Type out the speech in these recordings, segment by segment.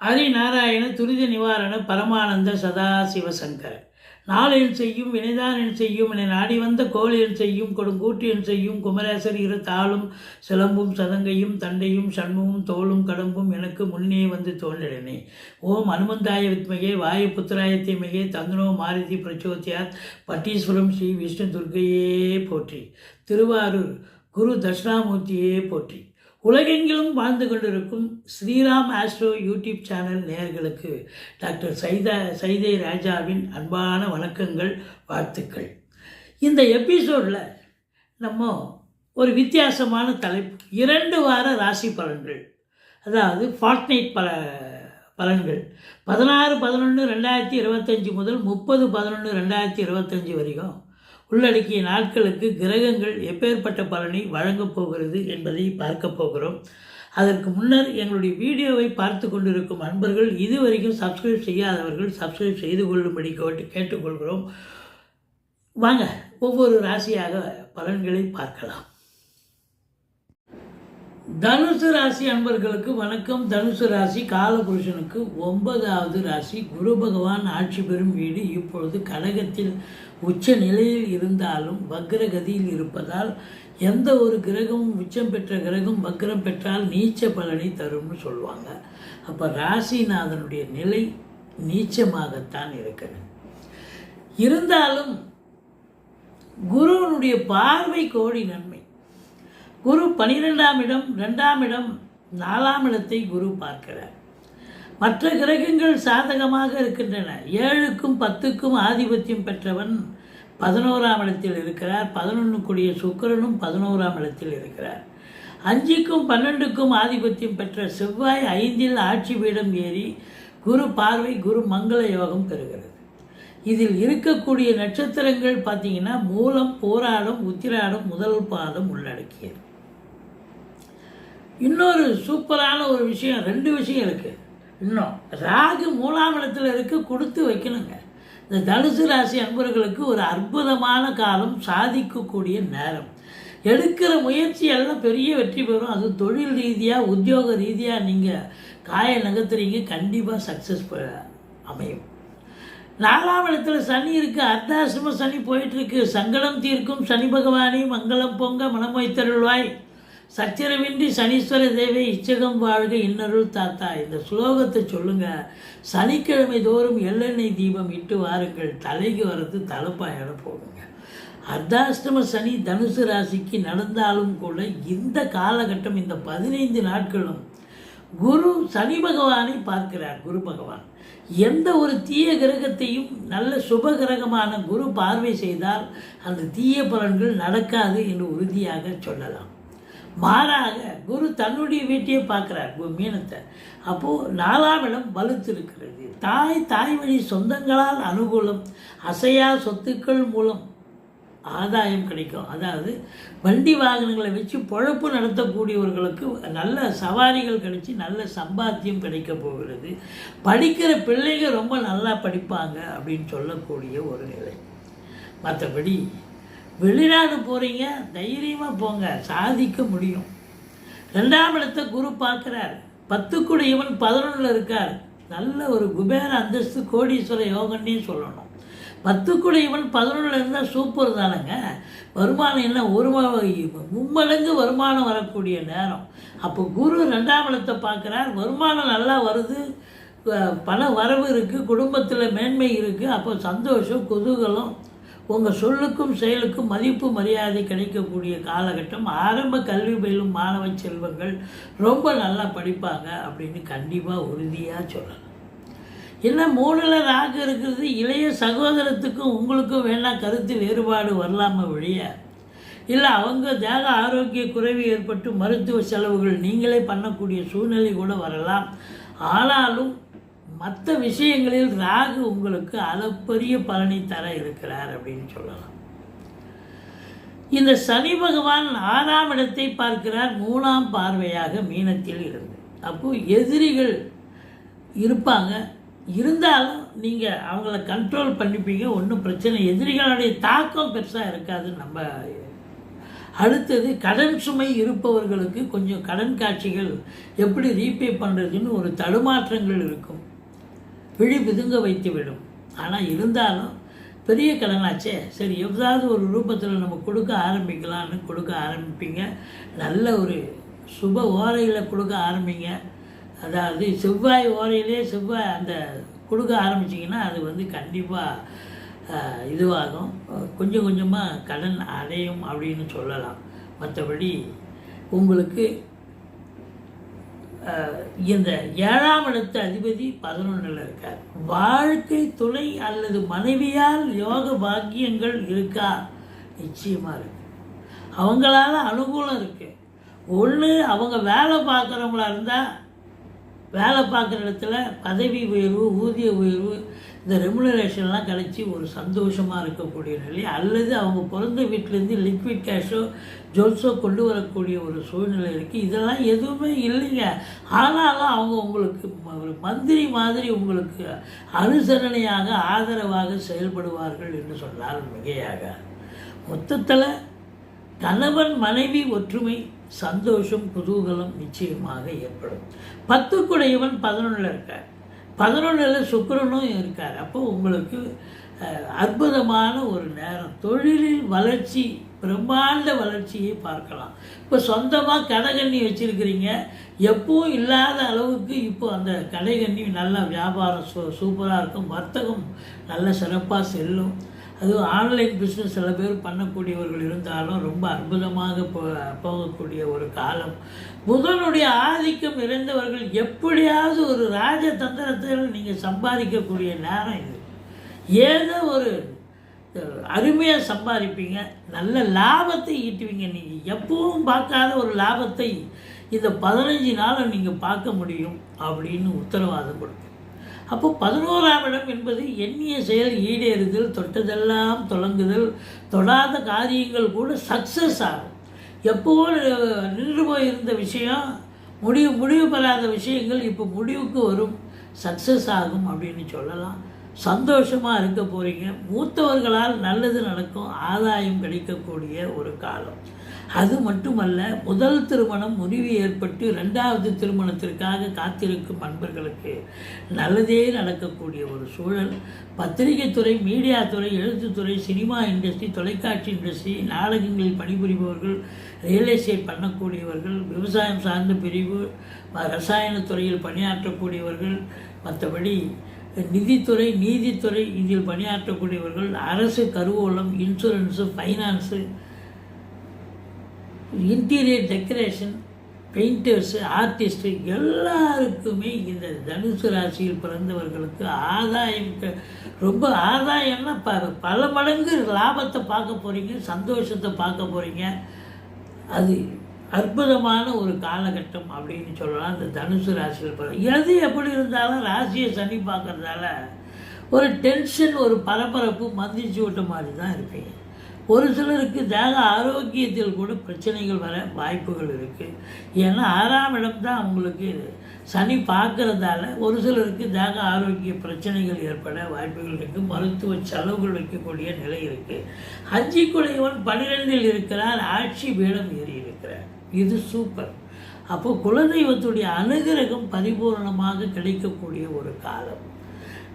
ஹரிநாராயண துரித நிவாரண பரமானந்த சதாசிவசங்கர நாளில் செய்யும் வினைதான் செய்யும் என நாடி வந்த கோழியில் செய்யும் கொடும் என் செய்யும் குமரேசர் இரு தாளும் சிலம்பும் சதங்கையும் தண்டையும் சண்முகம் தோளும் கடம்பும் எனக்கு முன்னே வந்து தோன்றினே. ஓம் அனுமந்தாய வித்மகே வாயு புத்திராய தீமகே தந்தனோ மாருதி பிரச்சோத்தியாத் பட்டீஸ்வரம் ஸ்ரீ விஷ்ணு துர்க்கையே போற்றி. திருவாரூர் குரு தட்சிணாமூர்த்தியே போற்றி. உலகெங்கிலும் வாழ்ந்து கொண்டிருக்கும் ஸ்ரீராம் ஆஸ்ட்ரோ யூடியூப் சேனல் நேயர்களுக்கு டாக்டர் சைதா சைதை ராஜாவின் அன்பான வணக்கங்கள் வாழ்த்துக்கள். இந்த எபிசோடில் நம்ம ஒரு வித்தியாசமான தலைப்பு இரண்டு வார ராசி பலன்கள். அதாவது ஃபார்ட்நைட் பல பலன்கள். பதினாறு பதினொன்று ரெண்டாயிரத்தி இருபத்தஞ்சி முதல் முப்பது பதினொன்று ரெண்டாயிரத்தி இருபத்தஞ்சி வரைக்கும் உள்ளடக்கிய நாட்களுக்கு கிரகங்கள் எப்பேற்பட்ட பலனை வழங்கப் போகிறது என்பதை பார்க்க போகிறோம். அதற்கு முன்னர் எங்களுடைய வீடியோவை பார்த்து கொண்டிருக்கும் அன்பர்கள் இதுவரைக்கும் சப்ஸ்கிரைப் செய்யாதவர்கள் சப்ஸ்கிரைப் செய்து கொள்ளும்படி கேட்டு கேட்டுக்கொள்கிறோம். வாங்க ஒவ்வொரு ராசியாக பலன்களை பார்க்கலாம். தனுசு ராசி அன்பர்களுக்கு வணக்கம். தனுசு ராசி காலபுருஷனுக்கு ஒன்பதாவது ராசி. குரு பகவான் ஆட்சி பெறும் வீடு இப்பொழுது கடகத்தில் உச்ச நிலையில் இருந்தாலும் வக்ரகதியில் இருப்பதால் எந்த ஒரு கிரகமும் உச்சம் பெற்ற கிரகம் வக்ரம் பெற்றால் நீச்ச பலனை தரும்னு சொல்லுவாங்க. அப்போ ராசிநாதனுடைய நிலை நீச்சமாகத்தான் இருக்கிறது இருந்தாலும் குருவனுடைய பார்வை கோடி நன்மை. குரு பனிரெண்டாம் இடம் ரெண்டாம் இடம் நாலாம் இடத்தை குரு பார்க்கிறார். மற்ற கிரகங்கள் சாதகமாக இருக்கின்றன. ஏழுக்கும் பத்துக்கும் ஆதிபத்தியம் பெற்றவன் பதினோராம் இடத்தில் இருக்கிறார். பதினொன்றுக்குரிய சுக்கிரனும் பதினோராம் இடத்தில் இருக்கிறார். அஞ்சுக்கும் பன்னெண்டுக்கும் ஆதிபத்தியம் பெற்ற செவ்வாய் ஐந்தில் ஆட்சி பீடம் ஏறி குரு பார்வை குரு மங்கள யோகம் பெறுகிறது. இதில் இருக்கக்கூடிய நட்சத்திரங்கள் பார்த்தீங்கன்னா மூலம் போராடம் உத்திராடம் முதல் பாதம் உள்ளடக்கியது. இன்னொரு சூப்பரான ஒரு விஷயம் ரெண்டு விஷயம் இருக்குது இன்னும் ராகு மூலாம் இடத்துல இருக்கு கொடுத்து வைக்கணுங்க. இந்த தனுசு ராசி அன்பர்களுக்கு ஒரு அற்புதமான காலம் சாதிக்கக்கூடிய நேரம். எடுக்கிற முயற்சி எல்லாம் பெரிய வெற்றி பெறும். அது தொழில் ரீதியாக உத்தியோக ரீதியாக நீங்கள் காய நகர்த்துறீங்க கண்டிப்பாக சக்ஸஸ் அமையும். நாலாம் இடத்துல சனி இருக்குது அர்த்தாசிரம சனி போயிட்டுருக்கு சங்கடம் தீர்க்கும் சனி பகவானி மங்களம் பொங்க மனம் வைத்தருள்வாய் சச்சரவின்றி சனீஸ்வர தேவை இச்சகம் வாழ்க இன்னருள் தாத்தா. இந்த ஸ்லோகத்தை சொல்லுங்க. சனிக்கிழமை தோறும் எள்ளெண்ணெய் தீபம் இட்டு வாருங்கள். தலைக்கு வரது தலைப்பாயோட போகுங்க. அர்த்தாஷ்டம சனி தனுசு ராசிக்கு நடந்தாலும் கூட இந்த காலகட்டம் இந்த பதினைந்து நாட்களும் குரு சனி பகவானை பார்க்கிறார். குரு பகவான். எந்த ஒரு தீய கிரகத்தையும் நல்ல சுப கிரகமான குரு பார்வை செய்தால் அந்த தீய பலன்கள் நடக்காது என்று உறுதியாக சொல்லலாம். மாறாக குரு தன்னுடைய வீட்டையே பார்க்குறார் மீனத்தை. அப்போது நாலாம் இடம் தாய் தாய் வழி சொந்தங்களால் அனுகூலம் அசையா சொத்துக்கள் மூலம் ஆதாயம் கிடைக்கும். அதாவது வண்டி வாகனங்களை வச்சு பொழப்பு நடத்தக்கூடியவர்களுக்கு நல்ல சவாரிகள் கிடைச்சி நல்ல சம்பாத்தியம் கிடைக்க போகிறது. படிக்கிற பிள்ளைங்க ரொம்ப நல்லா படிப்பாங்க அப்படின்னு சொல்லக்கூடிய ஒரு நிலை. மற்றபடி வெளிநாடு போகிறீங்க தைரியமாக போங்க சாதிக்க முடியும். ரெண்டாம் இடத்தை குரு பார்க்குறார். பத்துக்குடையவன் பதினொன்றில் இருக்கார். நல்ல ஒரு குபேர அந்தஸ்து கோடீஸ்வர யோகன்னே சொல்லணும். பத்துக்குடையவன் பதினொன்றில் இருந்தால் சூப்பர் தானேங்க. வருமானம் என்ன? ஒரு மும்மடங்கு வருமானம் வரக்கூடிய நேரம். அப்போ குரு ரெண்டாம் இடத்தை பார்க்குறார். வருமானம் நல்லா வருது. பண வரவு இருக்குது குடும்பத்தில் மேன்மை இருக்குது அப்போ சந்தோஷம் குதூகலம் உங்கள் சொல்லுக்கும் செயலுக்கும் மதிப்பு மரியாதை கிடைக்கக்கூடிய காலகட்டம் ஆரம்ப கல்வி பயிலும் மாணவ செல்வங்கள் ரொம்ப நல்லா படிப்பாங்க அப்படின்னு கண்டிப்பாக உறுதியாக சொல்லலாம் இல்லை மூணில் ராகு இருக்கிறது இளைய சகோதரத்துக்கும் உங்களுக்கும் வேணால் கருத்து வேறுபாடு வரலாமா வழிய இல்லை அவங்க தேக ஆரோக்கிய குறைவு ஏற்பட்டு மருத்துவ செலவுகள் நீங்களே பண்ணக்கூடிய சூழ்நிலை கூட வரலாம். ஆனாலும் மற்ற விஷயங்களில் ராகு உங்களுக்கு அளப்பரிய பலனை தர இருக்கிறார் அப்படின்னு சொல்லலாம். இந்த சனி பகவான் ஆறாம் இடத்தை பார்க்கிறார். மூணாம் பார்வையாக மீனத்தில் இருந்து. அப்போ எதிரிகள் இருப்பாங்க. இருந்தாலும் நீங்கள் அவங்கள கண்ட்ரோல் பண்ணிப்பீங்க. ஒன்றும் பிரச்சனை எதிரிகளுடைய தாக்கம் பெருசாக இருக்காது நம்ம அடுத்தது கடன் சுமை இருப்பவர்களுக்கு கொஞ்சம் கடன் காட்சிகள் எப்படி ரீபே பண்ணுறதுன்னு ஒரு தடுமாற்றங்கள் இருக்கும். விழி பிதுங்க வைத்து விடும். ஆனால் இருந்தாலும் பெரிய கடனாச்சே. சரி எதாவது ஒரு ரூபத்தில் நம்ம கொடுக்க ஆரம்பிக்கலான்னு கொடுக்க ஆரம்பிப்பீங்க. நல்ல ஒரு சுப ஓரையில் கொடுக்க ஆரம்பிங்க. அதாவது செவ்வாய் ஓரையிலே செவ்வாய் அந்த கொடுக்க ஆரம்பிச்சிங்கன்னா அது வந்து கண்டிப்பாக இதுவாகும். கொஞ்சம் கொஞ்சமாக கடன் அடையும் அப்படின்னு சொல்லலாம். மற்றபடி உங்களுக்கு இந்த ஏழாம் இடத்து அதிபதி பதினொன்றில் இருக்கார். வாழ்க்கை துணை அல்லது மனைவியால் யோக பாக்கியங்கள் இருக்கா? நிச்சயமாக இருக்கு. அவங்களால அனுகூலம் இருக்கு. ஒன்று அவங்க வேலை பார்க்குறவங்களா இருந்தால் வேலை பார்க்குற இடத்துல பதவி உயர்வு ஊதிய உயர்வு இந்த ரெமுனரேஷன்லாம் கிடைச்சி ஒரு சந்தோஷமாக இருக்கக்கூடிய நிலை அல்லது அவங்க பிறந்த வீட்டிலேருந்து லிக்விட் கேஷோ ஜோல்ஸோ கொண்டு வரக்கூடிய ஒரு சூழ்நிலை இருக்குது இதெல்லாம் எதுவுமே இல்லைங்க. ஆனாலும் அவங்க உங்களுக்கு ஒரு மந்திரி மாதிரி உங்களுக்கு அனுசரணையாக ஆதரவாக செயல்படுவார்கள் என்று சொன்னால் மிகையாக. மொத்தத்தில் கணவன் மனைவி ஒற்றுமை சந்தோஷம் குதூகலம் நிச்சயமாக ஏற்படும். பத்துக்குடையவன் பதினொன்றில் இருக்கார். பதினொன்றில் சுக்கரனும் இருக்கார். அப்போ உங்களுக்கு அற்புதமான ஒரு நேரம். தொழிலில் வளர்ச்சி பிரம்மாண்ட வளர்ச்சியை பார்க்கலாம். இப்போ சொந்தமாக கடைகண்ணி வச்சுருக்கிறீங்க. எப்பவும் இல்லாத அளவுக்கு இப்போ அந்த கடைகண்ணி நல்லா வியாபாரம் சூ சூப்பராக இருக்கும். வர்த்தகம் நல்ல சிறப்பாக செல்லும். அதுவும் ஆன்லைன் பிஸ்னஸ் சில பேர் பண்ணக்கூடியவர்கள் இருந்தாலும் ரொம்ப அற்புதமாக போ போகக்கூடிய ஒரு காலம். புதனுடைய ஆதிக்கம் இறைந்தவர்கள் எப்படியாவது ஒரு ராஜதந்திரத்தில் நீங்கள் சம்பாதிக்கக்கூடிய நேரம் இது. ஏதோ ஒரு அருமையாக சம்பாதிப்பீங்க நல்ல லாபத்தை ஈட்டுவீங்க. நீங்கள் எப்பவும் பார்க்காத ஒரு லாபத்தை இந்த பதினஞ்சு நாளை நீங்கள் பார்க்க முடியும் அப்படின்னு உத்தரவாதம் கொடுப்பீங்க. அப்போ பதினோராம் இடம் என்பது எண்ணிய செயல் ஈடேறுதல் தொட்டதெல்லாம் தொடங்குதல் தொடாத காரியங்கள் கூட சக்ஸஸ் ஆகும். எப்போவோ நின்று போயிருந்த விஷயம் முடிவு முடிவு பெறாத விஷயங்கள் இப்போ முடிவுக்கு வரும். சக்ஸஸ் ஆகும் அப்படின்னு சொல்லலாம். சந்தோஷமாக இருக்க போகிறீங்க மூத்தவர்களால் நல்லது நடக்கும். ஆதாயம் கிடைக்கக்கூடிய ஒரு காலம். அது மட்டுமல்ல முதல் திருமணம் முறிவு ஏற்பட்டு ரெண்டாவது திருமணத்திற்காக காத்திருக்கும் அன்பர்களுக்கு நல்லதே நடக்கக்கூடிய ஒரு சூழல். பத்திரிகை துறை மீடியா துறை எழுத்துத்துறை சினிமா இண்டஸ்ட்ரி தொலைக்காட்சி இண்டஸ்ட்ரி நாடகங்களில் பணிபுரிபவர்கள் ரியல் எஸ்டேட் பண்ணக்கூடியவர்கள் விவசாயம் சார்ந்த பிரிவு ரசாயனத்துறையில் ரசாயன துறையில் பணியாற்றக்கூடியவர்கள் மற்றபடி நிதித்துறை நீதித்துறை இதில் பணியாற்றக்கூடியவர்கள் அரசு கருவூலம் insurance finance interior decoration painters artist எல்லாருக்குமே இந்த தனுசு ராசியில் பிறந்தவர்களுக்கு ஆதாயம். ரொம்ப ஆதாயம்னா ப பல மடங்கு லாபத்தை பார்க்க போகிறீங்க சந்தோஷத்தை பார்க்க போகிறீங்க அது அற்புதமான ஒரு காலகட்டம் அப்படின்னு சொல்லலாம் இந்த தனுசு ராசியில் பிறந்த எது எப்படி இருந்தாலும் ராசியை சனி பார்க்கறதால ஒரு டென்ஷன் ஒரு பரபரப்பு மந்திரிச்சு விட்ட மாதிரி தான் இருப்பீங்க. ஒரு சிலருக்கு தேக ஆரோக்கியத்தில் கூட பிரச்சனைகள் வர வாய்ப்புகள் இருக்குது ஏன்னா ஆறாம் இடம் தான் அவங்களுக்கு சனி பார்க்குறதால ஒரு சிலருக்கு தேக ஆரோக்கிய பிரச்சனைகள் ஏற்பட வாய்ப்புகள் இருக்குது மருத்துவ செலவுகள் வைக்கக்கூடிய நிலை இருக்குது அஞ்சி குடையவன் பன்னிரெண்டில் இருக்கிறார். ஆட்சி பீடம் ஏறி இருக்கிறார். இது சூப்பர். அப்போ குலதெய்வத்துடைய அனுகிரகம் பரிபூரணமாக கிடைக்கக்கூடிய ஒரு காலம்.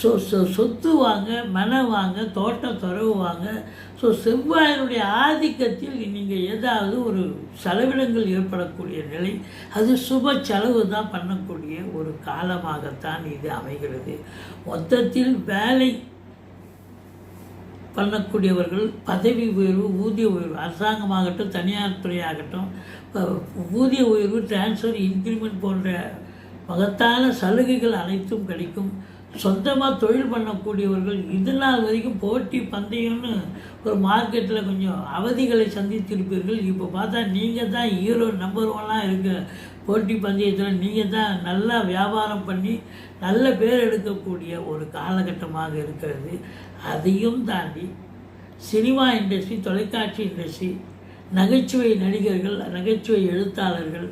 ஸோ சொ சொத்து வாங்க மன வாங்க தோட்டம் துறவு வாங்க. ஸோ செவ்வாயினுடைய ஆதிக்கத்தில் நீங்கள் ஏதாவது ஒரு செலவினங்கள் ஏற்படக்கூடிய நிலை அது சுப செலவு தான் பண்ணக்கூடிய ஒரு காலமாகத்தான் இது அமைகிறது. மொத்தத்தில் வேலை பண்ணக்கூடியவர்கள் பதவி உயர்வு ஊதிய உயர்வு அரசாங்கமாகட்டும் தனியார் துறையாகட்டும் ஊதிய உயர்வு டிரான்ஸ்ஃபர் இன்க்ரிமெண்ட் போன்ற மகத்தான சலுகைகள் அனைத்தும் கிடைக்கும். சொந்தமாக தொழில் பண்ணக்கூடியவர்கள் இது நாள் வரைக்கும் போட்டி பந்தயம்னு ஒரு மார்க்கெட்டில் கொஞ்சம் அவதிகளை சந்தித்திருப்பீர்கள். இப்போ பார்த்தா நீங்கள் தான் ஹீரோ நம்பர் ஒன்னாக இருக்க போட்டி பந்தயத்தில் நீங்கள் தான் நல்லா வியாபாரம் பண்ணி நல்ல பேர் எடுக்கக்கூடிய ஒரு காலகட்டமாக இருக்கிறது. அதையும் தாண்டி சினிமா இண்டஸ்ட்ரி தொலைக்காட்சி இண்டஸ்ட்ரி நகைச்சுவை நடிகர்கள் நகைச்சுவை எழுத்தாளர்கள்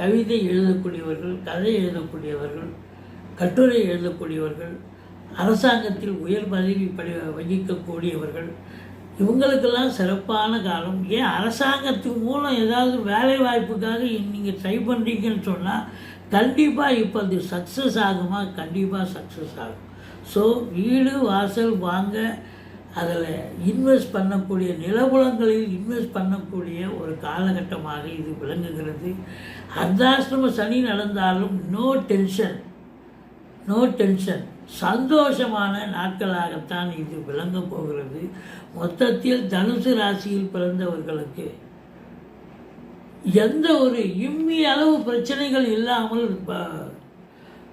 கவிதை எழுதக்கூடியவர்கள் கதை எழுதக்கூடியவர்கள் கட்டுரை எழுதக்கூடியவர்கள் அரசாங்கத்தில் உயர் பதவி படி வகிக்கக்கூடியவர்கள் இவங்களுக்கெல்லாம் சிறப்பான காலம். ஏன் அரசாங்கத்து மூலம் ஏதாவது வேலை வாய்ப்புக்காக நீங்கள் ட்ரை பண்ணுறீங்கன்னு சொன்னால் கண்டிப்பாக இப்போ அது சக்ஸஸ் ஆகுமா? கண்டிப்பாக சக்ஸஸ் ஆகும். ஸோ வீடு வாசல் வாங்க அதில் இன்வெஸ்ட் பண்ணக்கூடிய நிலபுலங்களில் இன்வெஸ்ட் பண்ணக்கூடிய ஒரு காலகட்டமாக இது விளங்குகிறது. அர்த்தாசிரம சனி நடந்தாலும் நோ டென்ஷன் நோ டென்ஷன் சந்தோஷமான நாட்களாகத்தான் இது விளங்க போகிறது. மொத்தத்தில் தனுசு ராசியில் பிறந்தவர்களுக்கு எந்த ஒரு இம்மி அளவு பிரச்சனைகள் இல்லாமல் ப-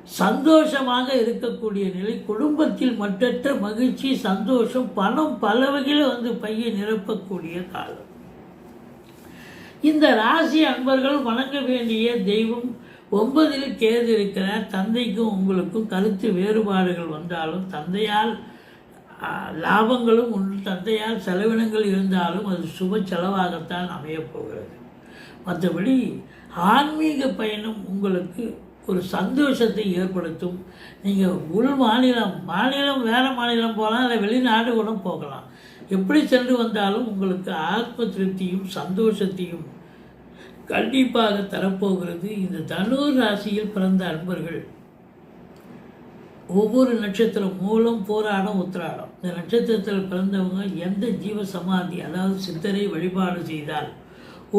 சந்தோஷமாக இருக்கக்கூடிய நிலை குடும்பத்தில் மற்றற்ற மகிழ்ச்சி சந்தோஷம் பணம் பல வகையில் வந்து பையை நிரப்பக்கூடிய காலம். இந்த ராசி அன்பர்கள் வணங்க வேண்டிய தெய்வம் ஒன்பதில் கேது இருக்கிறார். தந்தைக்கும் உங்களுக்கும் கருத்து வேறுபாடுகள் வந்தாலும் தந்தையால் லாபங்களும் உண்டு. தந்தையால் செலவினங்கள் இருந்தாலும் அது சுப செலவாகத்தான் அமையப்போகிறது மற்றபடி ஆன்மீக பயணம் உங்களுக்கு ஒரு சந்தோஷத்தை ஏற்படுத்தும். நீங்கள் உள் மாநிலம் மாநிலம் வேறு மாநிலம் போகலாம் இல்லை வெளிநாடு கூட போகலாம். எப்படி சென்று வந்தாலும் உங்களுக்கு ஆத்ம திருப்தியும் சந்தோஷத்தையும் கண்டிப்பாக தரப்போகிறது இந்த தனுர் ராசியில் பிறந்த அன்பர்கள். ஒவ்வொரு நட்சத்திரம் மூலம் போராடம் உத்திராடம். இந்த நட்சத்திரத்தில் பிறந்தவங்க எந்த ஜீவ சமாதி அதாவது சித்தரை வழிபாடு செய்தால்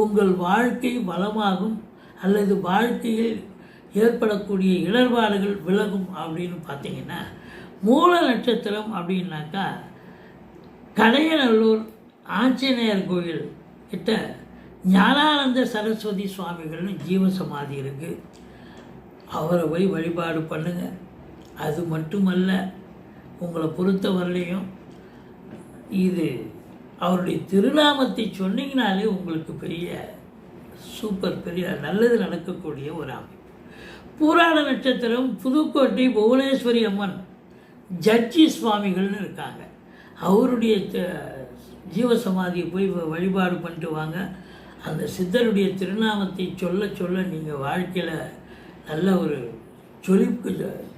உங்கள் வாழ்க்கை வளமாகும் அல்லது வாழ்க்கையில் ஏற்படக்கூடிய இடர்பாடுகள் விலகும் அப்படின்னு பார்த்தீங்கன்னா மூல நட்சத்திரம் அப்படின்னாக்கா கடையநல்லூர் ஆஞ்சநேயர் கோயில் கிட்ட ஞானானந்த சரஸ்வதி சுவாமிகள்னு ஜீவ சமாதி இருக்குது அவரை போய் வழிபாடு பண்ணுங்கள் அது மட்டுமல்ல உங்களை பொறுத்தவரையிலையும் இது அவருடைய திருநாமத்தை சொன்னீங்கனாலே உங்களுக்கு பெரிய சூப்பர் பெரிய நல்லது நடக்கக்கூடிய ஒரு அமைப்பு. பூராண நட்சத்திரம் புதுக்கோட்டை புவனேஸ்வரி அம்மன் ஜட்ஜி சுவாமிகள்னு இருக்காங்க. அவருடைய ஜீவசமாதியை போய் வ- வழிபாடு பண்ணிட்டு வாங்க. அந்த சித்தருடைய திருநாமத்தை சொல்ல சொல்ல நீங்கள் வாழ்க்கையில் நல்ல ஒரு ஜொலிப்பு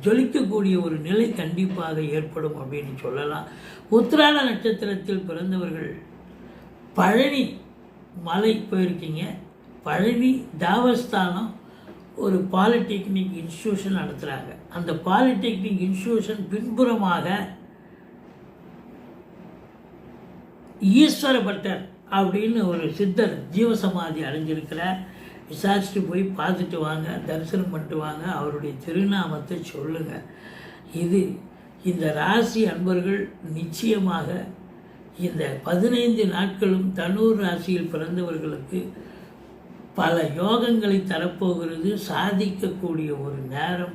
ஜொலிக்கக்கூடிய ஒரு நிலை கண்டிப்பாக ஏற்படும் அப்படின்னு சொல்லலாம். உத்திராட நட்சத்திரத்தில் பிறந்தவர்கள் பழனி மலை போயிருக்கீங்க. பழனி தேவஸ்தானம் ஒரு பாலிடெக்னிக் இன்ஸ்டியூஷன் நடத்துகிறாங்க அந்த பாலிடெக்னிக் இன்ஸ்டியூஷன் பின்புறமாக ஈஸ்வர பட்டர் அப்படின்னு ஒரு சித்தர் ஜீவசமாதி அடைஞ்சிருக்கிறார். விசாரிச்சுட்டு போய் பார்த்துட்டு வாங்க தரிசனம் பண்ணிட்டு வாங்க அவருடைய திருநாமத்தை சொல்லுங்கள் இது இந்த ராசி அன்பர்கள் நிச்சயமாக இந்த பதினைந்து நாட்களும் தனூர் ராசியில் பிறந்தவர்களுக்கு பல யோகங்களை தரப்போகிறது. சாதிக்கக்கூடிய ஒரு நேரம்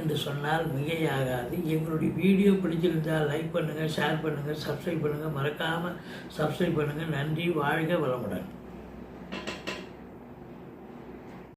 என்று சொன்னால் மிகையாகாது. எங்களுடைய வீடியோ பிடிச்சிருந்தால் லைக் பண்ணுங்கள் ஷேர் பண்ணுங்கள் சப்ஸ்கிரைப் பண்ணுங்கள் மறக்காமல் சப்ஸ்கிரைப் பண்ணுங்கள் நன்றி வாழ்க வளமுடன்.